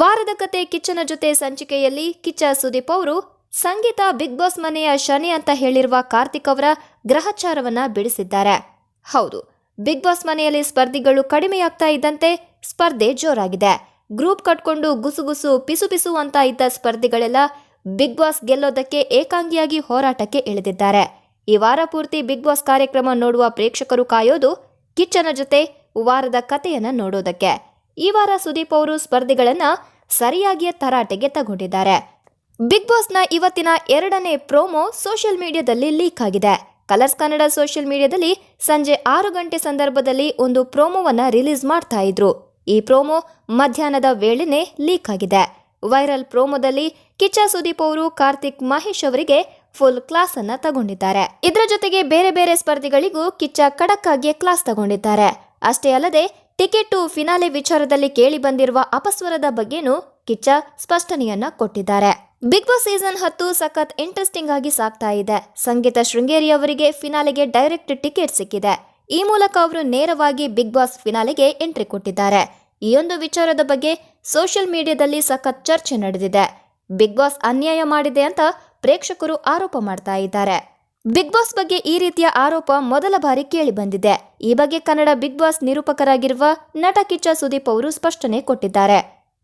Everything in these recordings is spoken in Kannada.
ವಾರದ ಕತೆ ಕಿಚ್ಚನ ಜೊತೆ ಸಂಚಿಕೆಯಲ್ಲಿ ಕಿಚ್ಚ ಸುದೀಪ್ ಅವರು, ಸಂಗೀತ ಬಿಗ್ ಬಾಸ್ ಮನೆಯ ಶನಿ ಅಂತ ಹೇಳಿರುವ ಕಾರ್ತಿಕ್ ಅವರ ಗ್ರಹಚಾರವನ್ನ ಬಿಡಿಸಿದ್ದಾರೆ. ಹೌದು, ಬಿಗ್ ಬಾಸ್ ಮನೆಯಲ್ಲಿ ಸ್ಪರ್ಧಿಗಳು ಕಡಿಮೆಯಾಗ್ತಾ ಇದ್ದಂತೆ ಸ್ಪರ್ಧೆ ಜೋರಾಗಿದೆ. ಗ್ರೂಪ್ ಕಟ್ಕೊಂಡು ಗುಸುಗುಸು ಪಿಸು ಪಿಸು ಅಂತ ಇದ್ದ ಸ್ಪರ್ಧಿಗಳೆಲ್ಲ ಬಿಗ್ ಬಾಸ್ ಗೆಲ್ಲೋದಕ್ಕೆ ಏಕಾಂಗಿಯಾಗಿ ಹೋರಾಟಕ್ಕೆ ಇಳಿದಿದ್ದಾರೆ. ಈ ವಾರ ಪೂರ್ತಿ ಬಿಗ್ ಬಾಸ್ ಕಾರ್ಯಕ್ರಮ ನೋಡುವ ಪ್ರೇಕ್ಷಕರು ಕಾಯೋದು ಕಿಚ್ಚನ ಜೊತೆ ವಾರದ ಕಥೆಯನ್ನು ನೋಡೋದಕ್ಕೆ. ಈ ವಾರ ಸುದೀಪ್ ಅವರು ಸ್ಪರ್ಧಿಗಳನ್ನು ಸರಿಯಾಗಿಯೇ ತರಾಟೆಗೆ ತಗೊಂಡಿದ್ದಾರೆ. ಬಿಗ್ ಬಾಸ್ನ ಇವತ್ತಿನ ಎರಡನೇ ಪ್ರೋಮೋ ಸೋಷಿಯಲ್ ಮೀಡಿಯಾದಲ್ಲಿ ಲೀಕ್ ಆಗಿದೆ. ಕಲರ್ಸ್ ಕನ್ನಡ ಸೋಷಿಯಲ್ ಮೀಡಿಯಾದಲ್ಲಿ ಸಂಜೆ ಆರು ಗಂಟೆ ಸಂದರ್ಭದಲ್ಲಿ ಒಂದು ಪ್ರೋಮೋವನ್ನು ರಿಲೀಸ್ ಮಾಡ್ತಾ ಇದ್ರು. ಈ ಪ್ರೋಮೋ ಮಧ್ಯಾಹ್ನದ ವೇಳೆನೇ ಲೀಕ್ ಆಗಿದೆ. ವೈರಲ್ ಪ್ರೋಮೋದಲ್ಲಿ ಕಿಚ್ಚ ಸುದೀಪ್ ಅವರು, ಕಾರ್ತಿಕ್ ಮಹೇಶ್ ಅವರಿಗೆ ಫುಲ್ ಕ್ಲಾಸ್ ಅನ್ನ ತಗೊಂಡಿದ್ದಾರೆ. ಇದರ ಜೊತೆಗೆ ಬೇರೆ ಬೇರೆ ಸ್ಪರ್ಧಿಗಳಿಗೂ ಕಿಚ್ಚ ಕಡಕ್ಕಾಗಿಯೇ ಕ್ಲಾಸ್ ತಗೊಂಡಿದ್ದಾರೆ. ಅಷ್ಟೇ ಅಲ್ಲದೆ ಟಿಕೆಟ್ ಫಿನಾಲೆ ವಿಚಾರದಲ್ಲಿ ಕೇಳಿ ಬಂದಿರುವ ಅಪಸ್ವರದ ಬಗ್ಗೆನೂ ಕಿಚ್ಚ ಸ್ಪಷ್ಟನೆಯನ್ನ ಕೊಟ್ಟಿದ್ದಾರೆ. ಬಿಗ್ ಬಾಸ್ ಸೀಸನ್ ಹತ್ತು ಸಖತ್ ಇಂಟ್ರೆಸ್ಟಿಂಗ್ ಆಗಿ ಸಾಗ್ತಾ ಇದೆ. ಸಂಗೀತ ಶೃಂಗೇರಿ ಅವರಿಗೆ ಫಿನಾಲೆಗೆ ಡೈರೆಕ್ಟ್ ಟಿಕೆಟ್ ಸಿಕ್ಕಿದೆ. ಈ ಮೂಲಕ ಅವರು ನೇರವಾಗಿ ಬಿಗ್ ಬಾಸ್ ಫಿನಾಲೆಗೆ ಎಂಟ್ರಿ ಕೊಟ್ಟಿದ್ದಾರೆ. ಈ ಒಂದು ವಿಚಾರದ ಬಗ್ಗೆ ಸೋಷಿಯಲ್ ಮೀಡಿಯಾದಲ್ಲಿ ಸಖತ್ ಚರ್ಚೆ ನಡೆದಿದೆ. ಬಿಗ್ ಬಾಸ್ ಅನ್ಯಾಯ ಮಾಡಿದೆ ಅಂತ ಪ್ರೇಕ್ಷಕರು ಆರೋಪ ಮಾಡ್ತಾ ಇದ್ದಾರೆ. ಬಿಗ್ ಬಾಸ್ ಬಗ್ಗೆ ಈ ರೀತಿಯ ಆರೋಪ ಮೊದಲ ಬಾರಿ ಕೇಳಿ ಬಂದಿದೆ. ಈ ಬಗ್ಗೆ ಕನ್ನಡ ಬಿಗ್ ಬಾಸ್ ನಿರೂಪಕರಾಗಿರುವ ನಟ ಕಿಚ್ಚ ಸುದೀಪ್ ಅವರು ಸ್ಪಷ್ಟನೆ ಕೊಟ್ಟಿದ್ದಾರೆ.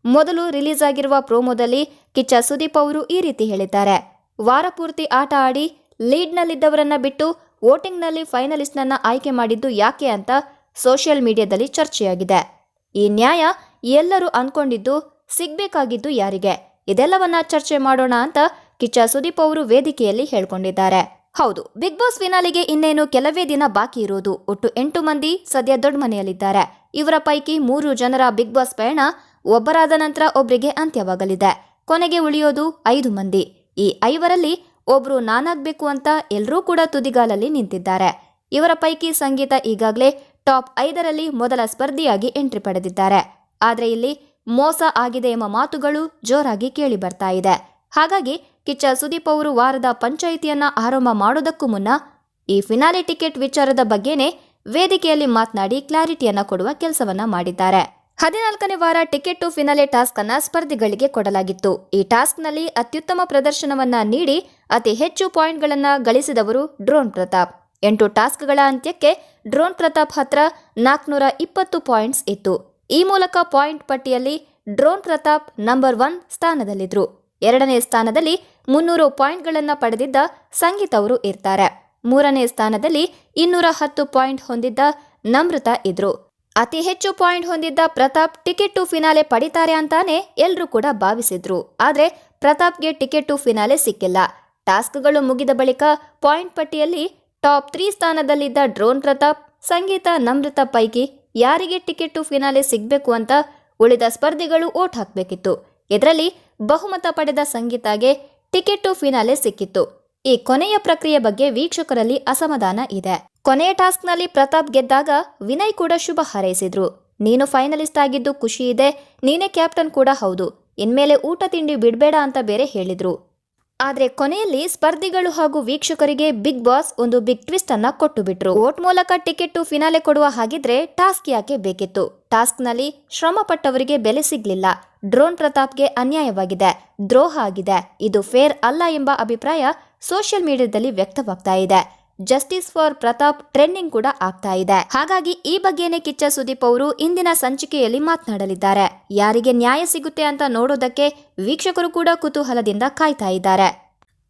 ಮೊದಲು ರಿಲೀಸ್ ಆಗಿರುವ ಪ್ರೋಮೋದಲ್ಲಿ ಕಿಚ್ಚ ಸುದೀಪ್ ಅವರು ಈ ರೀತಿ ಹೇಳಿದ್ದಾರೆ. ವಾರಪೂರ್ತಿ ಆಟ ಆಡಿ ಲೀಡ್ನಲ್ಲಿದ್ದವರನ್ನ ಬಿಟ್ಟು ವೋಟಿಂಗ್ನಲ್ಲಿ ಫೈನಲಿಸ್ಟ್ನನ್ನ ಆಯ್ಕೆ ಮಾಡಿದ್ದು ಯಾಕೆ ಅಂತ ಸೋಷಿಯಲ್ ಮೀಡಿಯಾದಲ್ಲಿ ಚರ್ಚೆಯಾಗಿದೆ. ಈ ನ್ಯಾಯ ಎಲ್ಲರೂ ಅನ್ಕೊಂಡಿದ್ದು ಸಿಗ್ಬೇಕಾಗಿದ್ದು ಯಾರಿಗೆ? ಇದೆಲ್ಲವನ್ನ ಚರ್ಚೆ ಮಾಡೋಣ ಅಂತ ಕಿಚ್ಚ ಸುದೀಪ್ ಅವರು ವೇದಿಕೆಯಲ್ಲಿ ಹೇಳ್ಕೊಂಡಿದ್ದಾರೆ. ಹೌದು, ಬಿಗ್ ಬಾಸ್ ಫಿನಾಲಿಗೆ ಇನ್ನೇನು ಕೆಲವೇ ದಿನ ಬಾಕಿ ಇರೋದು. ಒಟ್ಟು ಎಂಟು ಮಂದಿ ಸದ್ಯ ದೊಡ್ಡ ಮನೆಯಲ್ಲಿದ್ದಾರೆ. ಇವರ ಪೈಕಿ ಮೂರು ಜನರ ಬಿಗ್ ಬಾಸ್ ಪಯಣ ಒಬ್ಬರಾದ ನಂತರ ಒಬ್ಬರಿಗೆ ಅಂತ್ಯವಾಗಲಿದೆ. ಕೊನೆಗೆ ಉಳಿಯೋದು ಐದು ಮಂದಿ. ಈ ಐವರಲ್ಲಿ ಒಬ್ರು ನಾನಾಗಬೇಕು ಅಂತ ಎಲ್ಲರೂ ಕೂಡ ತುದಿಗಾಲಲ್ಲಿ ನಿಂತಿದ್ದಾರೆ. ಇವರ ಪೈಕಿ ಸಂಗೀತ ಈಗಾಗಲೇ ಟಾಪ್ ಐದರಲ್ಲಿ ಮೊದಲ ಸ್ಪರ್ಧಿಯಾಗಿ ಎಂಟ್ರಿ ಪಡೆದಿದ್ದಾರೆ. ಆದರೆ ಇಲ್ಲಿ ಮೋಸ ಆಗಿದೆ ಎಂಬ ಮಾತುಗಳು ಜೋರಾಗಿ ಕೇಳಿ ಬರ್ತಾ ಇದೆ. ಹಾಗಾಗಿ ಕಿಚ್ಚ ಸುದೀಪ್ ಅವರು ವಾರದ ಪಂಚಾಯಿತಿಯನ್ನ ಆರಂಭ ಮಾಡೋದಕ್ಕೂ ಮುನ್ನ ಈ ಫಿನಾಲೆ ಟಿಕೆಟ್ ವಿಚಾರದ ಬಗ್ಗೆನೇ ವೇದಿಕೆಯಲ್ಲಿ ಮಾತನಾಡಿ ಕ್ಲಾರಿಟಿಯನ್ನ ಕೊಡುವ ಕೆಲಸವನ್ನ ಮಾಡಿದ್ದಾರೆ. ಹದಿನಾಲ್ಕನೇ ವಾರ ಟಿಕೆಟ್ ಟು ಫಿನಾಲೆ ಟಾಸ್ಕ್ ಅನ್ನ ಸ್ಪರ್ಧಿಗಳಿಗೆ ಕೊಡಲಾಗಿತ್ತು. ಈ ಟಾಸ್ಕ್ನಲ್ಲಿ ಅತ್ಯುತ್ತಮ ಪ್ರದರ್ಶನವನ್ನ ನೀಡಿ ಅತಿ ಹೆಚ್ಚು ಪಾಯಿಂಟ್ಗಳನ್ನ ಗಳಿಸಿದವರು ಡ್ರೋನ್ ಪ್ರತಾಪ್. ಎಂಟು ಟಾಸ್ಕ್ಗಳ ಅಂತ್ಯಕ್ಕೆ ಡ್ರೋನ್ ಪ್ರತಾಪ್ ಹತ್ರ ನಾಲ್ಕುನೂರ ಇಪ್ಪತ್ತು ಪಾಯಿಂಟ್ಸ್ ಇತ್ತು. ಈ ಮೂಲಕ ಪಾಯಿಂಟ್ ಪಟ್ಟಿಯಲ್ಲಿ ಡ್ರೋನ್ ಪ್ರತಾಪ್ ನಂಬರ್ ಒನ್ ಸ್ಥಾನದಲ್ಲಿದ್ರು. ಎರಡನೇ ಸ್ಥಾನದಲ್ಲಿ ಮುನ್ನೂರು ಪಾಯಿಂಟ್ಗಳನ್ನು ಪಡೆದಿದ್ದ ಸಂಗೀತ್ ಅವರು ಇರ್ತಾರೆ. ಮೂರನೇ ಸ್ಥಾನದಲ್ಲಿ ಇನ್ನೂರ ಹತ್ತು ಪಾಯಿಂಟ್ ಹೊಂದಿದ್ದ ನಮೃತ ಇದ್ರು. ಅತಿ ಹೆಚ್ಚು ಪಾಯಿಂಟ್ ಹೊಂದಿದ್ದ ಪ್ರತಾಪ್ ಟಿಕೆಟ್ ಟು ಫಿನಾಲೆ ಪಡಿತಾರೆ ಅಂತಾನೆ ಎಲ್ಲರೂ ಕೂಡ ಭಾವಿಸಿದ್ರು. ಆದ್ರೆ ಪ್ರತಾಪ್ಗೆ ಟಿಕೆಟ್ ಟು ಫಿನಾಲೆ ಸಿಕ್ಕಿಲ್ಲ. ಟಾಸ್ಕ್ಗಳು ಮುಗಿದ ಬಳಿಕ ಪಾಯಿಂಟ್ ಪಟ್ಟಿಯಲ್ಲಿ ಟಾಪ್ ತ್ರೀ ಸ್ಥಾನದಲ್ಲಿದ್ದ ಡ್ರೋನ್ ಪ್ರತಾಪ್, ಸಂಗೀತ ನಮೃತ ಪೈಕಿ ಯಾರಿಗೆ ಟಿಕೆಟ್ ಟು ಫಿನಾಲೆ ಸಿಗ್ಬೇಕು ಅಂತ ಉಳಿದ ಸ್ಪರ್ಧಿಗಳು ಓಟ್ ಹಾಕಬೇಕಿತ್ತು. ಇದರಲ್ಲಿ ಬಹುಮತ ಪಡೆದ ಸಂಗೀತಾಗೆ ಟಿಕೆಟ್ ಟು ಫಿನಾಲೆ ಸಿಕ್ಕಿತ್ತು. ಈ ಕೊನೆಯ ಪ್ರಕ್ರಿಯೆ ಬಗ್ಗೆ ವೀಕ್ಷಕರಲ್ಲಿ ಅಸಮಾಧಾನ ಇದೆ. ಕೊನೆಯ ಟಾಸ್ಕ್ನಲ್ಲಿ ಪ್ರತಾಪ್ ಗೆದ್ದಾಗ ವಿನಯ್ ಕೂಡ ಶುಭ ಹಾರೈಸಿದ್ರು. ನೀನು ಫೈನಲಿಸ್ಟ್ ಆಗಿದ್ದು ಖುಷಿ ಇದೆ, ನೀನೇ ಕ್ಯಾಪ್ಟನ್ ಕೂಡ ಹೌದು. ಇನ್ಮೇಲೆ ಊಟ ತಿಂಡಿ ಬಿಡ್ಬೇಡ ಅಂತ ಬೇರೆ ಹೇಳಿದ್ರು. ಆದ್ರೆ ಕೊನೆಯಲ್ಲಿ ಸ್ಪರ್ಧಿಗಳು ಹಾಗೂ ವೀಕ್ಷಕರಿಗೆ ಬಿಗ್ ಬಾಸ್ ಒಂದು ಬಿಗ್ ಟ್ವಿಸ್ಟ್ ಅನ್ನ ಕೊಟ್ಟು ಬಿಟ್ರು. ವೋಟ್ ಮೂಲಕ ಟಿಕೆಟ್ ಟು ಫಿನಾಲೆ ಕೊಡುವ ಹಾಗಿದ್ರೆ ಟಾಸ್ಕ್ ಯಾಕೆ ಬೇಕಿತ್ತು? ಟಾಸ್ಕ್ನಲ್ಲಿ ಶ್ರಮಪಟ್ಟವರಿಗೆ ಬೆಲೆ ಸಿಗಲಿಲ್ಲ. ಡ್ರೋನ್ ಪ್ರತಾಪ್ಗೆ ಅನ್ಯಾಯವಾಗಿದೆ. ದ್ರೋಹ ಆಗಿದೆ. ಇದು ಫೇರ್ ಅಲ್ಲ ಎಂಬ ಅಭಿಪ್ರಾಯ ಸೋಷಿಯಲ್ ಮೀಡಿಯಾದಲ್ಲಿ ವ್ಯಕ್ತವಾಗ್ತಾ ಇದೆ. ಜಸ್ಟಿಸ್ ಫಾರ್ ಪ್ರತಾಪ್ ಟ್ರೆಂಡಿಂಗ್ ಕೂಡ ಆಗ್ತಾ ಇದೆ. ಹಾಗಾಗಿ ಈ ಬಗ್ಗೆನೇ ಕಿಚ್ಚ ಸುದೀಪ್ ಅವರು ಇಂದಿನ ಸಂಚಿಕೆಯಲ್ಲಿ ಮಾತನಾಡಲಿದ್ದಾರೆ. ಯಾರಿಗೆ ನ್ಯಾಯ ಸಿಗುತ್ತೆ ಅಂತ ನೋಡೋದಕ್ಕೆ ವೀಕ್ಷಕರು ಕೂಡ ಕುತೂಹಲದಿಂದ ಕಾಯ್ತಾ ಇದ್ದಾರೆ.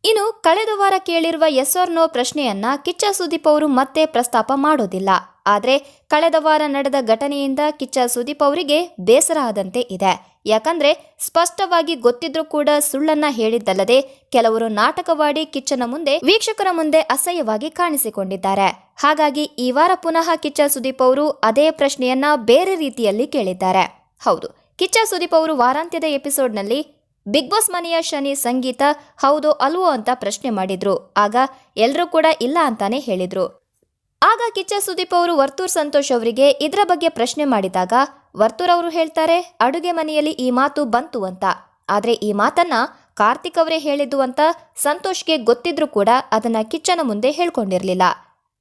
ಇನ್ನು ಕಳೆದ ವಾರ ಕೇಳಿರುವ ಎಸ್ ಆರ್ ನೋ ಪ್ರಶ್ನೆಯನ್ನ ಕಿಚ್ಚ ಸುದೀಪ್ ಅವರು ಮತ್ತೆ ಪ್ರಸ್ತಾಪ ಮಾಡೋದಿಲ್ಲ. ಆದ್ರೆ ಕಳೆದ ವಾರ ನಡೆದ ಘಟನೆಯಿಂದ ಕಿಚ್ಚ ಸುದೀಪ್ ಅವರಿಗೆ ಬೇಸರ ಆದಂತೆ ಇದೆ. ಯಾಕಂದ್ರೆ ಸ್ಪಷ್ಟವಾಗಿ ಗೊತ್ತಿದ್ರೂ ಕೂಡ ಸುಳ್ಳನ್ನ ಹೇಳಿದ್ದಲ್ಲದೆ ಕೆಲವರು ನಾಟಕವಾಡಿ ಕಿಚ್ಚನ ಮುಂದೆ ವೀಕ್ಷಕರ ಮುಂದೆ ಅಸಹ್ಯವಾಗಿ ಕಾಣಿಸಿಕೊಂಡಿದ್ದಾರೆ. ಹಾಗಾಗಿ ಈ ವಾರ ಪುನಃ ಕಿಚ್ಚ ಸುದೀಪ್ ಅವರು ಅದೇ ಪ್ರಶ್ನೆಯನ್ನ ಬೇರೆ ರೀತಿಯಲ್ಲಿ ಕೇಳಿದ್ದಾರೆ. ಹೌದು, ಕಿಚ್ಚ ಸುದೀಪ್ ಅವರು ವಾರಾಂತ್ಯದ ಎಪಿಸೋಡ್ನಲ್ಲಿ ಬಿಗ್ ಬಾಸ್ ಮನೆಯ ಶನಿ ಸಂಗೀತ ಹೌದೋ ಅಲ್ವೋ ಅಂತ ಪ್ರಶ್ನೆ ಮಾಡಿದ್ರು. ಆಗ ಎಲ್ಲರೂ ಕೂಡ ಇಲ್ಲ ಅಂತಾನೆ ಹೇಳಿದ್ರು. ಆಗ ಕಿಚ್ಚ ಸುದೀಪ್ ಅವರು ವರ್ತೂರ್ ಸಂತೋಷ್ ಅವರಿಗೆ ಇದರ ಬಗ್ಗೆ ಪ್ರಶ್ನೆ ಮಾಡಿದಾಗ, ವರ್ತೂರ್ ಅವರು ಹೇಳ್ತಾರೆ, ಅಡುಗೆ ಮನೆಯಲ್ಲಿ ಈ ಮಾತು ಬಂತು ಅಂತ. ಆದರೆ ಈ ಮಾತನ್ನ ಕಾರ್ತಿಕ್ ಅವರೇ ಹೇಳಿದ್ದು ಅಂತ ಸಂತೋಷ್ಗೆ ಗೊತ್ತಿದ್ರೂ ಕೂಡ ಅದನ್ನ ಕಿಚ್ಚನ ಮುಂದೆ ಹೇಳ್ಕೊಂಡಿರ್ಲಿಲ್ಲ.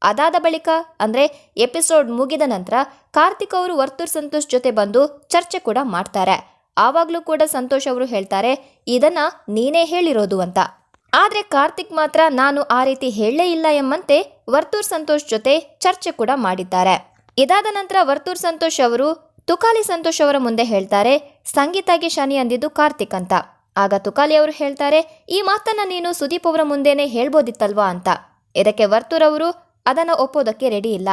ಅದಾದ ಬಳಿಕ, ಅಂದ್ರೆ ಎಪಿಸೋಡ್ ಮುಗಿದ ನಂತರ ಕಾರ್ತಿಕ್ ಅವರು ವರ್ತೂರ್ ಸಂತೋಷ್ ಜೊತೆ ಬಂದು ಚರ್ಚೆ ಕೂಡ ಮಾಡ್ತಾರೆ. ಆವಾಗಲೂ ಕೂಡ ಸಂತೋಷ್ ಅವರು ಹೇಳ್ತಾರೆ, ಇದನ್ನ ನೀನೇ ಹೇಳಿರೋದು ಅಂತ. ಆದ್ರೆ ಕಾರ್ತಿಕ್ ಮಾತ್ರ ನಾನು ಆ ರೀತಿ ಹೇಳಲೇ ಇಲ್ಲ ಎಂಬಂತೆ ವರ್ತೂರ್ ಸಂತೋಷ್ ಜೊತೆ ಚರ್ಚೆ ಕೂಡ ಮಾಡಿದ್ದಾರೆ. ಇದಾದ ನಂತರ ವರ್ತೂರ್ ಸಂತೋಷ್ ಅವರು, ತುಕಾಲಿ ಸಂತೋಷ್ ಅವರ ಮುಂದೆ ಹೇಳ್ತಾರೆ, ಸಂಗೀತಾಗೆ ಶನಿ ಅಂದಿದ್ದು ಕಾರ್ತಿಕ್ ಅಂತ. ಆಗ ತುಕಾಲಿ ಅವರು ಹೇಳ್ತಾರೆ, ಈ ಮಾತನ್ನ ನೀನು ಸುದೀಪ್ ಅವರ ಮುಂದೆನೆ ಹೇಳ್ಬೋದಿತ್ತಲ್ವಾ ಅಂತ. ಇದಕ್ಕೆ ವರ್ತೂರ್ ಅವರು ಅದನ್ನು ಒಪ್ಪೋದಕ್ಕೆ ರೆಡಿ ಇಲ್ಲ.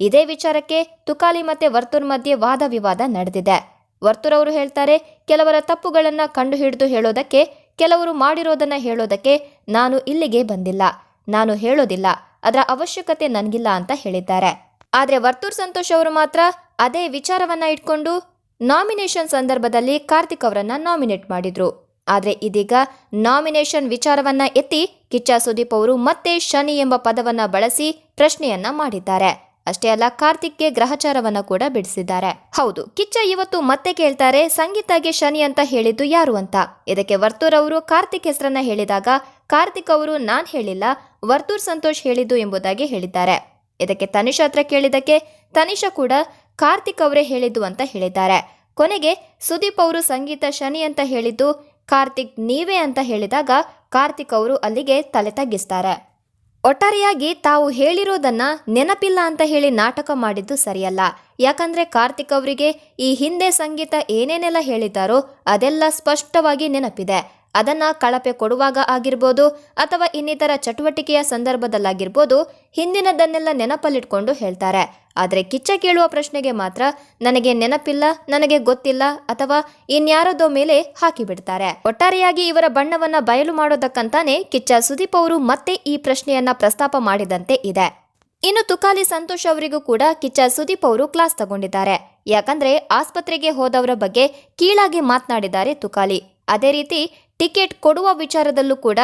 ಇದೇ ವಿಚಾರಕ್ಕೆ ತುಕಾಲಿ ಮತ್ತೆ ವರ್ತೂರ್ ಮಧ್ಯೆ ವಾದ ವಿವಾದ ನಡೆದಿದೆ. ವರ್ತೂರ್ ಅವರು ಹೇಳ್ತಾರೆ, ಕೆಲವರ ತಪ್ಪುಗಳನ್ನು ಕಂಡುಹಿಡಿದು ಹೇಳೋದಕ್ಕೆ ಕೆಲವರು ಮಾಡಿರೋದನ್ನ ಹೇಳೋದಕ್ಕೆ ನಾನು ಇಲ್ಲಿಗೆ ಬಂದಿಲ್ಲ. ನಾನು ಹೇಳೋದಿಲ್ಲ. ಅದರ ಅವಶ್ಯಕತೆ ನನಗಿಲ್ಲ ಅಂತ ಹೇಳಿದ್ದಾರೆ. ಆದರೆ ವರ್ತೂರ್ ಸಂತೋಷ್ ಅವರು ಮಾತ್ರ ಅದೇ ವಿಚಾರವನ್ನ ಇಟ್ಕೊಂಡು ನಾಮಿನೇಷನ್ ಸಂದರ್ಭದಲ್ಲಿ ಕಾರ್ತಿಕ್ ಅವರನ್ನು ನಾಮಿನೇಟ್ ಮಾಡಿದ್ರು. ಆದರೆ ಇದೀಗ ನಾಮಿನೇಷನ್ ವಿಚಾರವನ್ನ ಎತ್ತಿ ಕಿಚ್ಚ ಸುದೀಪ್ ಅವರು ಮತ್ತೆ ಶನಿ ಎಂಬ ಪದವನ್ನ ಬಳಸಿ ಪ್ರಶ್ನೆಯನ್ನ ಮಾಡಿದ್ದಾರೆ. ಅಷ್ಟೇ ಅಲ್ಲ ಕಾರ್ತಿಕ್ಗೆ ಗ್ರಹಚಾರವನ್ನ ಕೂಡ ಬಿಡಿಸಿದ್ದಾರೆ. ಹೌದು, ಕಿಚ್ಚ ಇವತ್ತು ಮತ್ತೆ ಕೇಳ್ತಾರೆ, ಸಂಗೀತಾಗೆ ಶನಿ ಅಂತ ಹೇಳಿದ್ದು ಯಾರು ಅಂತ. ಇದಕ್ಕೆ ವರ್ತೂರ್ ಅವರು ಕಾರ್ತಿಕ್ ಹೆಸರನ್ನ ಹೇಳಿದಾಗ, ಕಾರ್ತಿಕ್ ಅವರು ನಾನ್ ಹೇಳಿಲ್ಲ, ವರ್ತೂರ್ ಸಂತೋಷ್ ಹೇಳಿದ್ದು ಎಂಬುದಾಗಿ ಹೇಳಿದ್ದಾರೆ. ಇದಕ್ಕೆ ತನಿಷಾ ಹತ್ರ ಕೇಳಿದಕ್ಕೆ ತನಿಷಾ ಕೂಡ ಕಾರ್ತಿಕ್ ಅವರೇ ಹೇಳಿದ್ದು ಅಂತ ಹೇಳಿದ್ದಾರೆ. ಕೊನೆಗೆ ಸುದೀಪ್ ಅವರು ಸಂಗೀತ ಶನಿ ಅಂತ ಹೇಳಿದ್ದು, ಕಾರ್ತಿಕ್ ನೀವೇ ಅಂತ ಹೇಳಿದಾಗ, ಕಾರ್ತಿಕ್ ಅವರು ಅಲ್ಲಿಗೆ ತಲೆ ತಗ್ಗಿಸ್ತಾರೆ. ಒಟ್ಟಾರೆಯಾಗಿ ತಾವು ಹೇಳಿರೋದನ್ನ ನೆನಪಿಲ್ಲ ಅಂತ ಹೇಳಿ ನಾಟಕ ಮಾಡಿದ್ದು ಸರಿಯಲ್ಲ. ಯಾಕಂದ್ರೆ ಕಾರ್ತಿಕ್ ಅವರಿಗೆ ಈ ಹಿಂದೆ ಸಂಗೀತ ಏನೇನೆಲ್ಲ ಹೇಳಿದ್ದಾರೋ ಅದೆಲ್ಲ ಸ್ಪಷ್ಟವಾಗಿ ನೆನಪಿದೆ. ಅದನ್ನ ಕಳಪೆ ಕೊಡುವಾಗ ಆಗಿರ್ಬೋದು ಅಥವಾ ಇನ್ನಿತರ ಚಟುವಟಿಕೆಯ ಸಂದರ್ಭದಲ್ಲಾಗಿರ್ಬೋದು ಹಿಂದಿನದನ್ನೆಲ್ಲ ನೆನಪಲ್ಲಿಟ್ಕೊಂಡು ಹೇಳ್ತಾರೆ. ಆದರೆ ಕಿಚ್ಚ ಕೇಳುವ ಪ್ರಶ್ನೆಗೆ ಮಾತ್ರ ನನಗೆ ನೆನಪಿಲ್ಲ, ನನಗೆ ಗೊತ್ತಿಲ್ಲ ಅಥವಾ ಇನ್ಯಾರದೋ ಮೇಲೆ ಹಾಕಿಬಿಡ್ತಾರೆ. ಒಟ್ಟಾರೆಯಾಗಿ ಇವರ ಬಣ್ಣವನ್ನ ಬಯಲು ಮಾಡೋದಕ್ಕಂತಾನೆ ಕಿಚ್ಚ ಸುದೀಪ್ ಅವರು ಮತ್ತೆ ಈ ಪ್ರಶ್ನೆಯನ್ನ ಪ್ರಸ್ತಾಪ ಮಾಡಿದಂತೆ ಇದೆ. ಇನ್ನು ತುಕಾಲಿ ಸಂತೋಷ್ ಅವರಿಗೂ ಕೂಡ ಕಿಚ್ಚ ಸುದೀಪ್ ಅವರು ಕ್ಲಾಸ್ ತಗೊಂಡಿದ್ದಾರೆ. ಯಾಕಂದ್ರೆ ಆಸ್ಪತ್ರೆಗೆ ಹೋದವರ ಬಗ್ಗೆ ಕೀಳಾಗಿ ಮಾತನಾಡಿದ್ದಾರೆ ತುಕಾಲಿ. ಅದೇ ರೀತಿ ಟಿಕೆಟ್ ಕೊಡುವ ವಿಚಾರದಲ್ಲೂ ಕೂಡ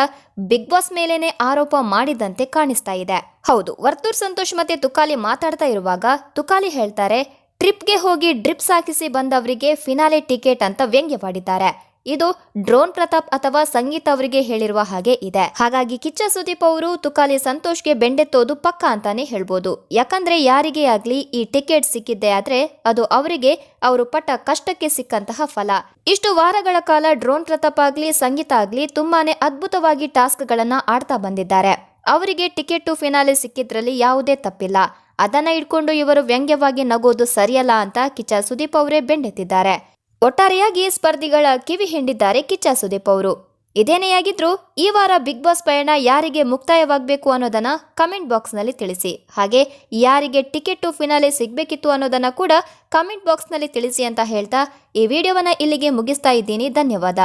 ಬಿಗ್ ಬಾಸ್ ಮೇಲೇನೆ ಆರೋಪ ಮಾಡಿದಂತೆ ಕಾಣಿಸ್ತಾ ಇದೆ. ಹೌದು, ವರ್ತೂರ್ ಸಂತೋಷ್ ಮತ್ತೆ ತುಕಾಲಿ ಮಾತಾಡ್ತಾ ಇರುವಾಗ ತುಕಾಲಿ ಹೇಳ್ತಾರೆ, ಟ್ರಿಪ್ಗೆ ಹೋಗಿ ಡ್ರಿಪ್ಸ್ ಹಾಕಿಸಿ ಬಂದವರಿಗೆ ಫಿನಾಲೆ ಟಿಕೆಟ್ ಅಂತ ವ್ಯಂಗ್ಯವಾಡಿದ್ದಾರೆ. ಇದು ಡ್ರೋನ್ ಪ್ರತಾಪ್ ಅಥವಾ ಸಂಗೀತ ಅವರಿಗೆ ಹೇಳಿರುವ ಹಾಗೆ ಇದೆ. ಹಾಗಾಗಿ ಕಿಚ್ಚ ಸುದೀಪ್ ಅವರು ತುಕಾಲಿ ಸಂತೋಷ್ಗೆ ಬೆಂಡೆತ್ತೋದು ಪಕ್ಕ ಅಂತಾನೆ ಹೇಳ್ಬೋದು. ಯಾಕಂದ್ರೆ ಯಾರಿಗೆ ಆಗ್ಲಿ ಈ ಟಿಕೆಟ್ ಸಿಕ್ಕಿದ್ದೆ ಆದ್ರೆ ಅದು ಅವರಿಗೆ, ಅವರು ಪಟ್ಟ ಕಷ್ಟಕ್ಕೆ ಸಿಕ್ಕಂತಹ ಫಲ. ಇಷ್ಟು ವಾರಗಳ ಕಾಲ ಡ್ರೋನ್ ಪ್ರತಾಪ್ ಆಗ್ಲಿ, ಸಂಗೀತ ಆಗ್ಲಿ ತುಂಬಾನೇ ಅದ್ಭುತವಾಗಿ ಟಾಸ್ಕ್ ಗಳನ್ನ ಆಡ್ತಾ ಬಂದಿದ್ದಾರೆ. ಅವರಿಗೆ ಟಿಕೆಟ್ ಟು ಫಿನಾಲೆ ಸಿಕ್ಕಿದ್ರಲ್ಲಿ ಯಾವುದೇ ತಪ್ಪಿಲ್ಲ. ಅದನ್ನ ಇಟ್ಕೊಂಡು ಇವರು ವ್ಯಂಗ್ಯವಾಗಿ ನಗೋದು ಸರಿಯಲ್ಲ ಅಂತ ಕಿಚ್ಚ ಸುದೀಪ್ ಅವರೇ ಬೆಂಡೆತ್ತಿದ್ದಾರೆ. ಒಟ್ಟಾರೆಯಾಗಿ ಸ್ಪರ್ಧಿಗಳ ಕಿವಿ ಹಿಂಡಿದ್ದಾರೆ ಕಿಚ್ಚ ಸುದೀಪ್ ಅವರು. ಇದೇನೇ ಆಗಿದ್ರು ಈ ವಾರ ಬಿಗ್ ಬಾಸ್ ಪಯಣ ಯಾರಿಗೆ ಮುಕ್ತಾಯವಾಗಬೇಕು ಅನ್ನೋದನ್ನ ಕಮೆಂಟ್ ಬಾಕ್ಸ್ನಲ್ಲಿ ತಿಳಿಸಿ. ಹಾಗೆ ಯಾರಿಗೆ ಟಿಕೆಟ್ ಟು ಫಿನಾಲೆ ಸಿಗಬೇಕಿತ್ತು ಅನ್ನೋದನ್ನ ಕೂಡ ಕಮೆಂಟ್ ಬಾಕ್ಸ್ನಲ್ಲಿ ತಿಳಿಸಿ ಅಂತ ಹೇಳ್ತಾ ಈ ವಿಡಿಯೋವನ್ನ ಇಲ್ಲಿಗೆ ಮುಗಿಸ್ತಾ ಇದ್ದೀನಿ. ಧನ್ಯವಾದ.